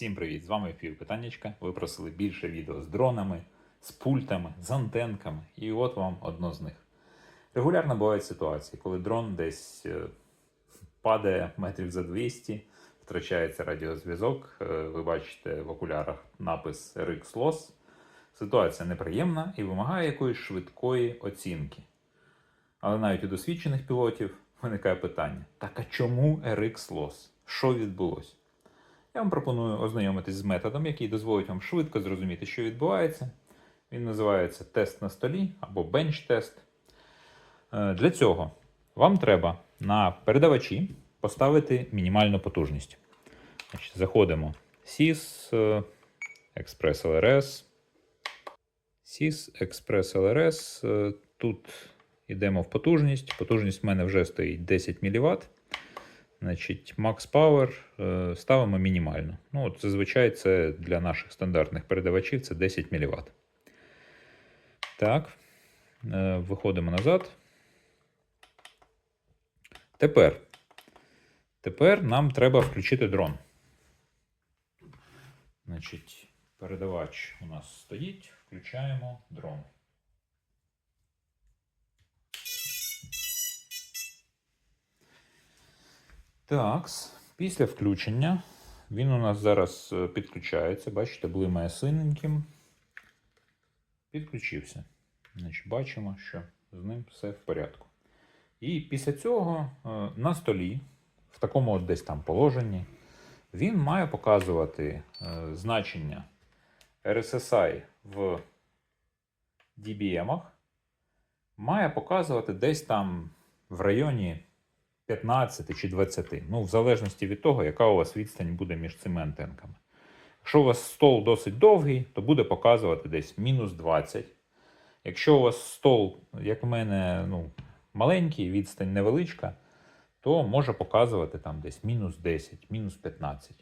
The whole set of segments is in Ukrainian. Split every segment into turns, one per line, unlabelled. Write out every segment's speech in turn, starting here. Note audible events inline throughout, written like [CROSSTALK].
Всім привіт! З вами Пів Питаннячка. Ви просили більше відео з дронами, з пультами, з антенками. І от вам одно з них. Регулярно бувають ситуації, коли дрон десь е, падає метрів за 200, втрачається радіозв'язок. е, Ви бачите в окулярах напис RX Loss. Ситуація неприємна і вимагає якоїсь швидкої оцінки. Але навіть у досвідчених пілотів виникає питання: так а чому RX Loss? Що відбулося? Я вам пропоную ознайомитись з методом, який дозволить вам швидко зрозуміти, що відбувається. Він називається тест на столі або бенч-тест. Е, Для цього вам треба на передавачі поставити мінімальну потужність. Заходимо SIS, Express LRS. SIS, Express LRS. Тут йдемо в потужність. Потужність в мене вже стоїть 10 мВт. Значить, Max Power е, ставимо мінімально. Ну, от зазвичай це для наших стандартних передавачів це 10 мВт. Так, е, виходимо назад. Тепер. Тепер нам треба включити дрон. Значить, передавач у нас стоїть. Включаємо дрон. Так, після включення він у нас зараз е, підключається. Бачите, блимає синеньким. Підключився. Значить, бачимо, що з ним все в порядку. І після цього е, на столі, в такому от десь там положенні, він має показувати е, значення RSSI в dBm, має показувати десь там в районі 15 чи 20. Ну, в залежності від того, яка у вас відстань буде між цими антенками. Якщо у вас стол досить довгий, то буде показувати десь мінус 20. Якщо у вас стол, як в мене, ну, маленький, відстань невеличка, то може показувати там десь мінус 10, мінус 15.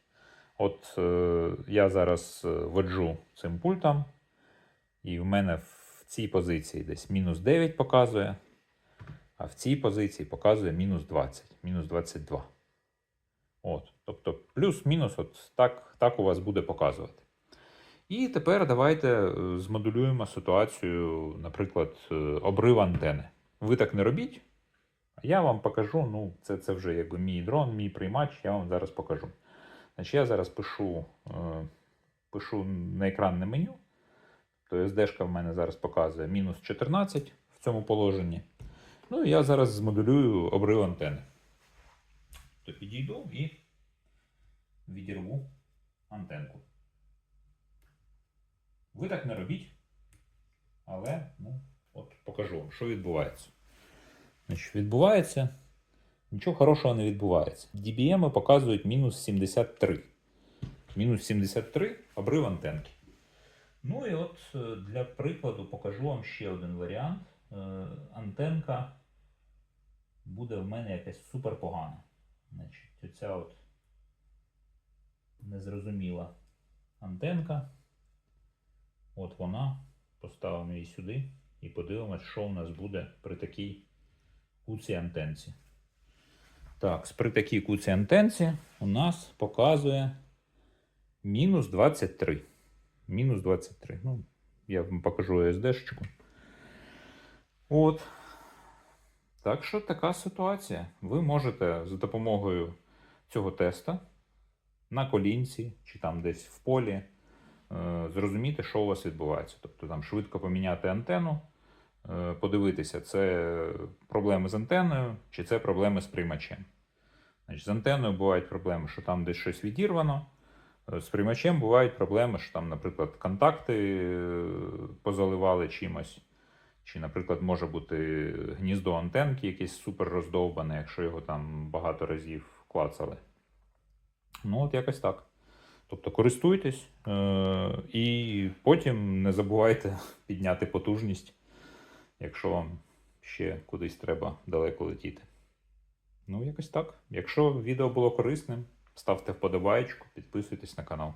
От е, я зараз е, воджу цим пультом, і в мене в цій позиції десь мінус 9 показує, а в цій позиції показує мінус 20, мінус 22. От, тобто плюс-мінус, от так, так у вас буде показувати. І тепер давайте е, змодулюємо ситуацію, наприклад, е, обрив антени. Ви так не робіть, а я вам покажу. Ну, це, це вже якби мій дрон, мій приймач, я вам зараз покажу. Значить, я зараз пишу, е, пишу на екранне меню. То SD-шка в мене зараз показує мінус 14 в цьому положенні. Ну я зараз змоделюю обрив антени. То підійду і відірву антенку. Ви так не робіть, але ну, от покажу вам, що відбувається. Значить, відбувається. Нічого хорошого не відбувається. DBM показують мінус 73. Мінус 73 обрив антенки. Ну і от е, для прикладу покажу вам ще один варіант. Е, Антенка буде в мене якась супер погана. Значить, оця от незрозуміла антенка. От вона. Поставимо її сюди і подивимось, що у нас буде при такій куці антенці. Так, при такій куці антенці у нас показує мінус 23. Мінус 23. Ну, я вам покажу SD-шечку. От. Так що така ситуація. Ви можете за допомогою цього теста на колінці чи там десь в полі е, зрозуміти, що у вас відбувається. Тобто там швидко поміняти антенну, е, подивитися, це проблеми з антенною чи це проблеми з приймачем. Значить, з антенною бувають проблеми, що там десь щось відірвано. Е, З приймачем бувають проблеми, що там, наприклад, контакти позаливали чимось. Чи, наприклад, може бути гніздо антенки якесь супер роздовбане, якщо його там багато разів клацали. Ну, от якось так. Тобто користуйтесь е- і потім не забувайте [LAUGHS] підняти потужність, якщо вам ще кудись треба далеко летіти. Ну, якось так. Якщо відео було корисним, ставте вподобайку, підписуйтесь на канал.